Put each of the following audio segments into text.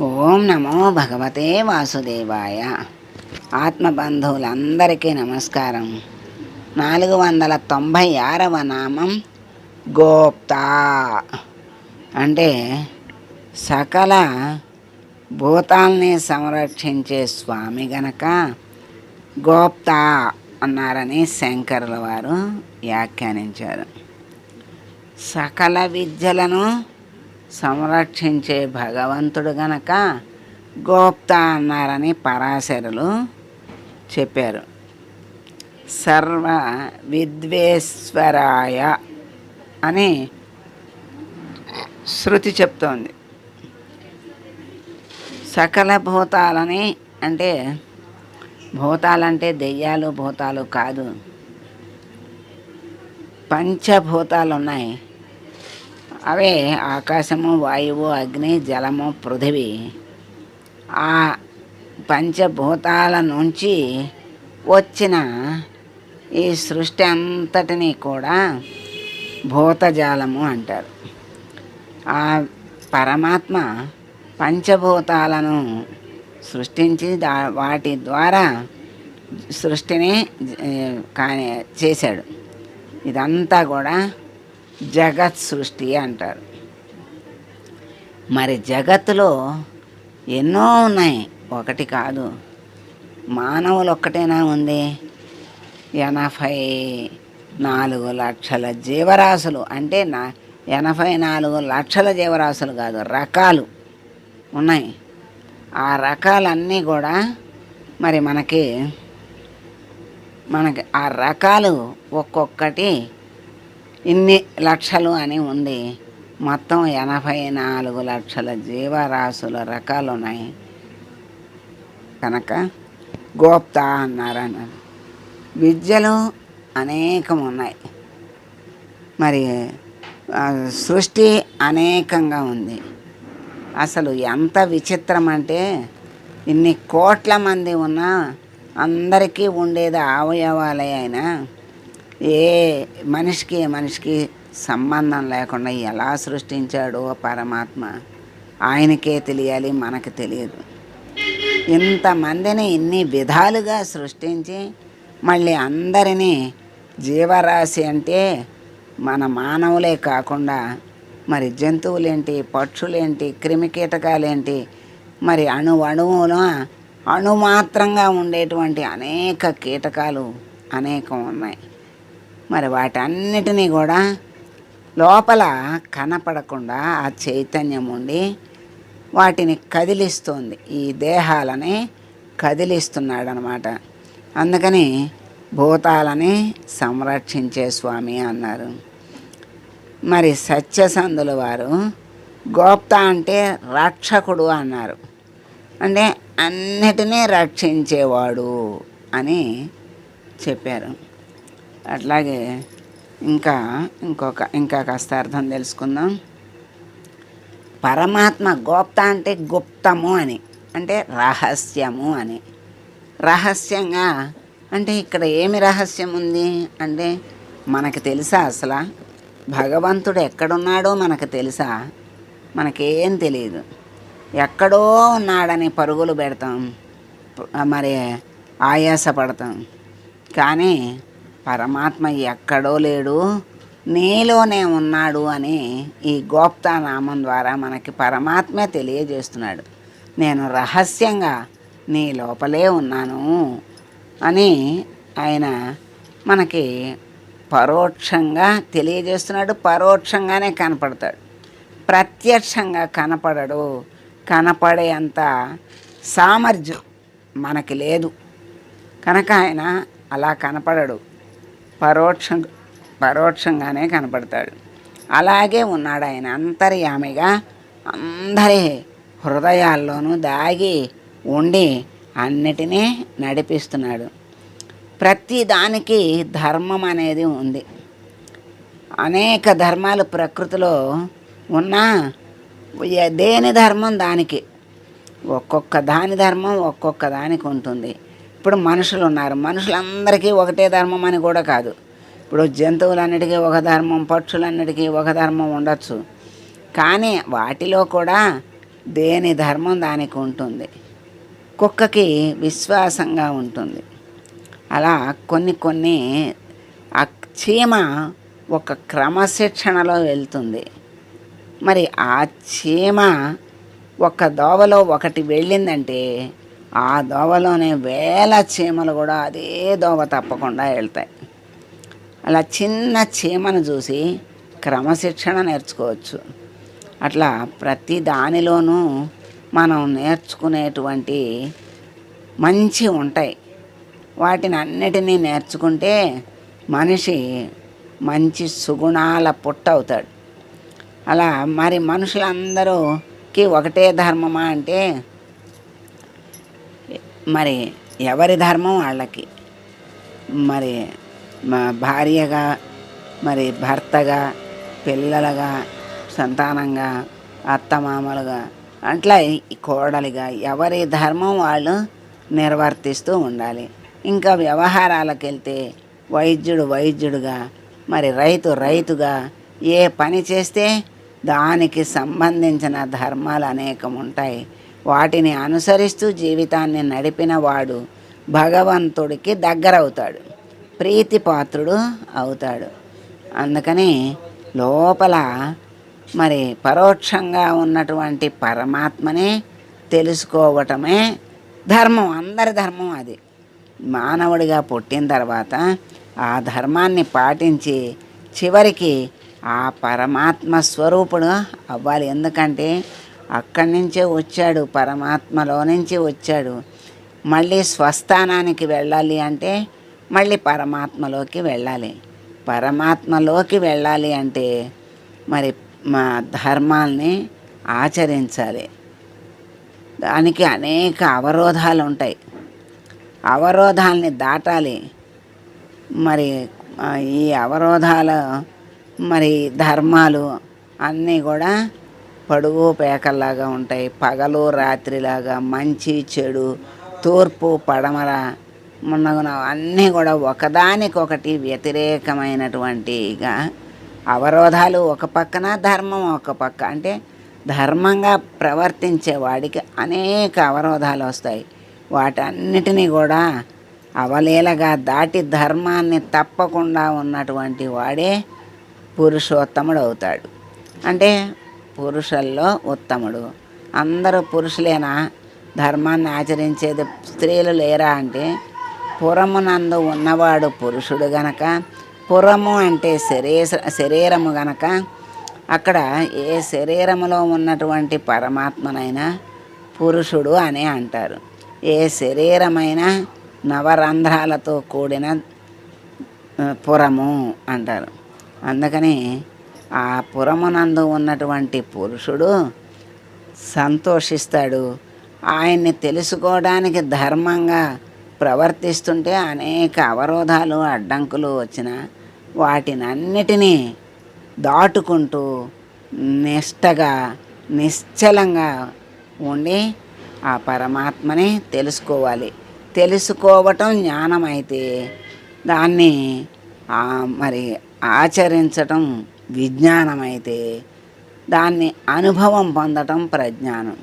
ఓం నమో భగవతే వాసుదేవాయ. ఆత్మబంధువులందరికీ నమస్కారం. నాలుగు వందల తొంభై ఆరవ నామం గోప్తా. అంటే సకల భూతాల్ని సంరక్షించే స్వామి గనక గోప్తా అన్నారని శంకరుల వారు వ్యాఖ్యానించారు. సకల విద్యలను సంరక్షించే భగవంతుడు గనక గోప్తా అన్నారని పరాశరులు చెప్పారు. సర్వ విద్వేశ్వరాయ అని శృతి చెప్తోంది. సకల భూతాలని అంటే భూతాలంటే దెయ్యాలు భూతాలు కాదు. పంచభూతాలు ఉన్నాయి అవే ఆకాశము వాయువు అగ్ని జలము పృథివీ. ఆ పంచభూతాల నుంచి వచ్చిన ఈ సృష్టి అంతటినీ కూడా భూతజాలము అంటారు. ఆ పరమాత్మ పంచభూతాలను సృష్టించి దా వాటి ద్వారా సృష్టిని కానీ చేశాడు. ఇదంతా కూడా జగత్ సృష్టి అంటారు. మరి జగత్తులో ఎన్నో ఉన్నాయి. ఒకటి కాదు. మానవులు ఒక్కటేనా ఉంది? ఎనభై నాలుగు లక్షల జీవరాశులు. అంటే నా ఎనభై నాలుగు లక్షల జీవరాశులు కాదు రకాలు ఉన్నాయి. ఆ రకాలన్నీ కూడా మరి మనకి మనకి ఆ రకాలు ఒక్కొక్కటి ఇన్ని లక్షలు అని ఉంది. మొత్తం ఎనభై నాలుగు లక్షల జీవరాశుల రకాలు ఉన్నాయి కనుక గోప్తా అన్నారు అన్నారు విద్యలు అనేకం ఉన్నాయి మరి సృష్టి అనేకంగా ఉంది. అసలు ఎంత విచిత్రం అంటే ఇన్ని కోట్ల మంది ఉన్నా అందరికీ ఉండేది అవయవాలే అయినా ఏ మనిషికి మనిషికి సంబంధం లేకుండా ఎలా సృష్టించాడో పరమాత్మ ఆయనకే తెలియాలి మనకు తెలియదు. ఇంతమందిని ఇన్ని విధాలుగా సృష్టించి మళ్ళీ అందరినీ జీవరాశి అంటే మన మానవులే కాకుండా మరి జంతువులేంటి పక్షులేంటి క్రిమికీటకాలేంటి మరి అణు అణువున అణుమాత్రంగా ఉండేటువంటి అనేక కీటకాలు అనేకం ఉన్నాయి. మరి వాటన్నిటినీ కూడా లోపల కనపడకుండా ఆ చైతన్యం ఉండి వాటిని కదిలిస్తుంది. ఈ దేహాలని కదిలిస్తున్నాడు అనమాట అందుకని భూతాలని సంరక్షించే స్వామి అన్నారు. మరి సత్యసంధుల వారు గోప్త అంటే రక్షకుడు అన్నారు. అంటే అన్నిటినీ రక్షించేవాడు అని చెప్పారు. అట్లాగే ఇంకా ఇంకొక ఇంకా కాస్త అర్థం తెలుసుకుందాం. పరమాత్మ గోప్త అంటే గుప్తము అని అంటే రహస్యము అని. రహస్యంగా అంటే ఇక్కడ ఏమి రహస్యం ఉంది అంటే మనకు తెలుసా అసలు? భగవంతుడు ఎక్కడున్నాడో మనకు తెలుసా? మనకేం తెలియదు ఎక్కడో ఉన్నాడని పరుగులు పెడతాం మరి ఆయాసపడతాం. కానీ పరమాత్మ ఎక్కడో లేడు నీలోనే ఉన్నాడు అని ఈ గోప్తా నామం ద్వారా మనకి పరమాత్మే తెలియజేస్తున్నాడు. నేను రహస్యంగా నీ లోపలే ఉన్నాను అని ఆయన మనకి పరోక్షంగా తెలియజేస్తున్నాడు. పరోక్షంగానే కనపడతాడు. ప్రత్యక్షంగా కనపడడు. కనపడే అంత సామర్థ్యం మనకి లేదు. కనుక ఆయన అలా కనపడడు. పరోక్షం పరోక్షంగానే కనపడతాడు. అలాగే ఉన్నాడు ఆయన అంతర్యామిగా. అందరి హృదయాల్లోనూ దాగి ఉండి అన్నిటినీ నడిపిస్తున్నాడు. ప్రతి దానికి ధర్మం అనేది ఉంది. అనేక ధర్మాలు ప్రకృతిలో ఉన్నా దేని ధర్మం దానికి? ఒక్కొక్క దాని ధర్మం ఒక్కొక్క దానికి ఉంటుంది. ఇప్పుడు మనుషులు ఉన్నారు మనుషులందరికీ ఒకటే ధర్మం అని కూడా కాదు. ఇప్పుడు జంతువులన్నిటికీ ఒక ధర్మం పక్షులన్నిటికీ ఒక ధర్మం ఉండొచ్చు. కానీ వాటిలో కూడా దేని ధర్మం దానికి ఉంటుంది. కుక్కకి విశ్వాసంగా ఉంటుంది. అలా కొన్ని కొన్ని ఆ చీమ ఒక క్రమశిక్షణలో వెళ్తుంది. మరి ఆ చీమ ఒక దోవలో ఒకటి వెళ్ళిందంటే ఆ దోవలోనే వేల చీమలు కూడా అదే దోవ తప్పకుండా వెళ్తాయి అలా చిన్న చీమను చూసి క్రమశిక్షణ నేర్చుకోవచ్చు. అట్లా ప్రతి దానిలోనూ మనం నేర్చుకునేటువంటి మంచి ఉంటాయి. వాటిని అన్నిటినీ నేర్చుకుంటే మనిషి మంచి సుగుణాల పుట్ట అవుతాడు. అలా మరి మనుషులందరూకి ఒకటే ధర్మమా అంటే మరి ఎవరి ధర్మం వాళ్ళకి? మరి మా భార్యగా మరి భర్తగా పిల్లలుగా సంతానంగా అత్తమామలుగా అట్లా ఈ కోడలిగా ఎవరి ధర్మం వాళ్ళు నిర్వర్తిస్తూ ఉండాలి. ఇంకా వ్యవహారాలకు వెళ్తే వైద్యుడు వైద్యుడుగా మరి రైతు రైతుగా ఏ పని చేస్తే దానికి సంబంధించిన ధర్మాలు అనేకం ఉంటాయి వాటిని అనుసరిస్తూ జీవితాన్ని నడిపిన వాడు భగవంతుడికి దగ్గరవుతాడు. ప్రీతిపాత్రుడు అవుతాడు. అందుకని లోపల మరి పరోక్షంగా ఉన్నటువంటి పరమాత్మనే తెలుసుకోవటమే ధర్మం. అందరి ధర్మం అది. మానవుడిగా పుట్టిన తర్వాత ఆ ధర్మాన్ని పాటించి చివరికి ఆ పరమాత్మ స్వరూపుడు అవ్వాలి. ఎందుకంటే అక్కడి నుంచే వచ్చాడు పరమాత్మలో నుంచి వచ్చాడు. మళ్ళీ స్వస్థానానికి వెళ్ళాలి అంటే మళ్ళీ పరమాత్మలోకి వెళ్ళాలి. పరమాత్మలోకి వెళ్ళాలి అంటే మరి మా ధర్మాల్ని ఆచరించాలి. దానికి అనేక అవరోధాలు ఉంటాయి. అవరోధాల్ని దాటాలి. మరి ఈ అవరోధాలు మరి ధర్మాలు అన్నీ కూడా పడుగు పేకల్లాగా ఉంటాయి. పగలు రాత్రిలాగా మంచి చెడు తూర్పు పడమర మున్నగున అన్నీ కూడా ఒకదానికొకటి వ్యతిరేకమైనటువంటిగా అవరోధాలు ఒక పక్కన ధర్మం ఒక పక్క. అంటే ధర్మంగా ప్రవర్తించే వాడికి అనేక అవరోధాలు వస్తాయి. వాటన్నిటినీ కూడా అవలీలగా దాటి ధర్మాన్ని తప్పకుండా ఉన్నటువంటి వాడే పురుషోత్తముడు అవుతాడు అంటే పురుషుల్లో ఉత్తముడు. అందరూ పురుషులేనా? ధర్మాన్ని ఆచరించేది స్త్రీలు లేరా అంటే పురమునందు ఉన్నవాడు పురుషుడు గనక పురము అంటే శరీర శరీరము గనక అక్కడ ఏ శరీరములో ఉన్నటువంటి పరమాత్మనైనా పురుషుడు అని అంటారు. ఏ శరీరమైనా నవరంధ్రాలతో కూడిన పురము అంటారు. అందుకని ఆ పురమునందు ఉన్నటువంటి పురుషుడు సంతోషిస్తాడు. ఆయన్ని తెలుసుకోవడానికి ధర్మంగా ప్రవర్తిస్తుంటే అనేక అవరోధాలు అడ్డంకులు వచ్చిన వాటినన్నిటినీ దాటుకుంటూ నిష్టగా నిశ్చలంగా ఉండి ఆ పరమాత్మని తెలుసుకోవాలి. తెలుసుకోవటం జ్ఞానం అయితే దాన్ని మరి ఆచరించటం విజ్ఞానం అయితే దాన్ని అనుభవం పొందటం ప్రజ్ఞానం.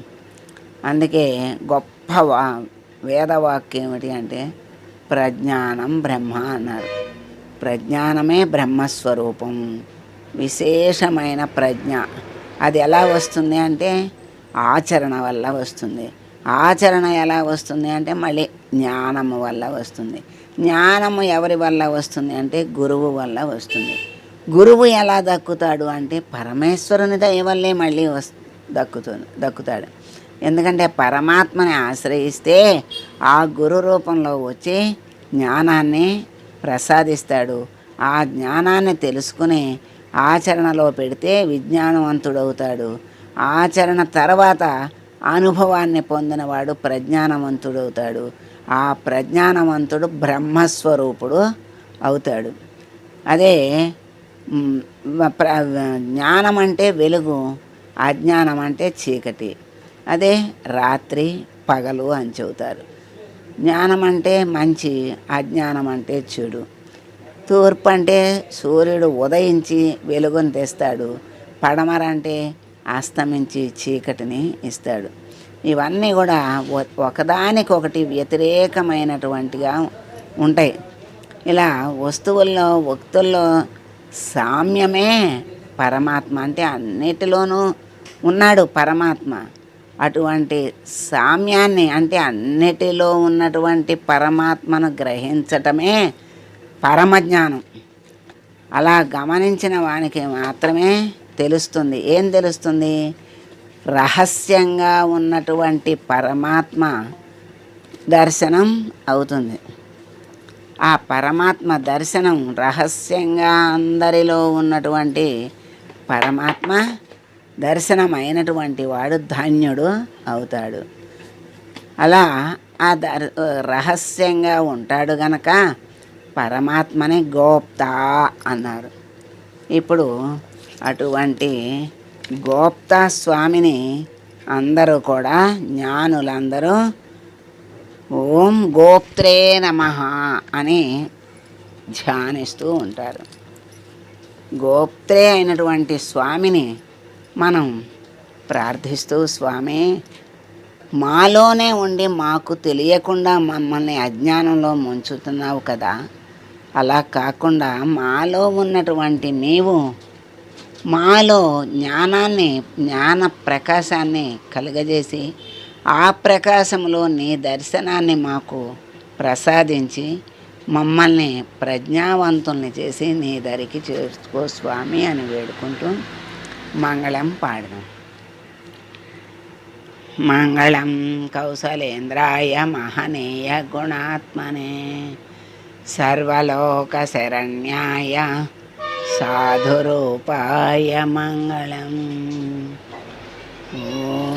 అందుకే గొప్ప వా వేదవాక్యం ఏమిటి అంటే ప్రజ్ఞానం బ్రహ్మ అన్నారు. ప్రజ్ఞానమే బ్రహ్మస్వరూపం. విశేషమైన ప్రజ్ఞ. అది ఎలా వస్తుంది అంటే ఆచరణ వల్ల వస్తుంది. ఆచరణ ఎలా వస్తుంది అంటే మళ్ళీ జ్ఞానము వల్ల వస్తుంది. జ్ఞానము ఎవరి వల్ల వస్తుంది అంటే గురువు వల్ల వస్తుంది. గురువు ఎలా దక్కుతాడు అంటే పరమేశ్వరుని దయ వల్లే మళ్ళీ వస్ దక్కుతు దక్కుతాడు. ఎందుకంటే పరమాత్మని ఆశ్రయిస్తే ఆ గురు రూపంలో వచ్చి జ్ఞానాన్ని ప్రసాదిస్తాడు. ఆ జ్ఞానాన్ని తెలుసుకుని ఆచరణలో పెడితే విజ్ఞానవంతుడవుతాడు. ఆచరణ తర్వాత అనుభవాన్ని పొందినవాడు ప్రజ్ఞానవంతుడవుతాడు. ఆ ప్రజ్ఞానవంతుడు బ్రహ్మస్వరూపుడు అవుతాడు. అదే జ్ఞానం అంటే వెలుగు అజ్ఞానం అంటే చీకటి. అదే రాత్రి పగలు అని చెబుతారు. జ్ఞానం అంటే మంచి అజ్ఞానం అంటే చెడు. తూర్పు అంటే సూర్యుడు ఉదయించి వెలుగును తెస్తాడు. పడమర అంటే అస్తమించి చీకటిని ఇస్తాడు. ఇవన్నీ కూడా ఒకదానికొకటి వ్యతిరేకమైనటువంటిగా ఉంటాయి. ఇలా వస్తువుల్లో వ్యక్తుల్లో సామ్యమే పరమాత్మ అంటే అన్నిటిలోనూ ఉన్నాడు పరమాత్మ. అటువంటి సామ్యాన్ని అంటే అన్నిటిలో ఉన్నటువంటి పరమాత్మను గ్రహించటమే పరమజ్ఞానం అలా గమనించిన వానికి మాత్రమే తెలుస్తుంది. ఏం తెలుస్తుంది? రహస్యంగా ఉన్నటువంటి పరమాత్మ దర్శనం అవుతుంది. ఆ పరమాత్మ దర్శనం రహస్యంగా అందరిలో ఉన్నటువంటి పరమాత్మ దర్శనం అయినటువంటి వాడు ధాన్యుడు అవుతాడు. అలా ఆ దర్ రహస్యంగా ఉంటాడు గనక పరమాత్మని గోప్త అన్నారు. ఇప్పుడు అటువంటి గోప్తా స్వామిని అందరూ కూడా జ్ఞానులందరూ ఓం గోప్త్రే నమ అని ధ్యానిస్తూ ఉంటారు. గోప్త్రే అయినటువంటి స్వామిని మనం ప్రార్థిస్తూ స్వామి మాలోనే ఉండి మాకు తెలియకుండా మమ్మల్ని అజ్ఞానంలో ముంచుతున్నావు కదా. అలా కాకుండా మాలో ఉన్నటువంటి నీవు మాలో జ్ఞానాన్ని జ్ఞాన ప్రకాశాన్ని కలుగజేసి ఆ ప్రకాశంలో నీ దర్శనాన్ని మాకు ప్రసాదించి మమ్మల్ని ప్రజ్ఞావంతుల్ని చేసి నీ దరికి చేర్చుకో స్వామి అని వేడుకుంటూ మంగళం పాడదాం. మంగళం కౌశలేంద్రాయ మహనీయ గుణాత్మనే సర్వలోక శరణ్యాయ సాధురూపాయ మంగళం. ఓ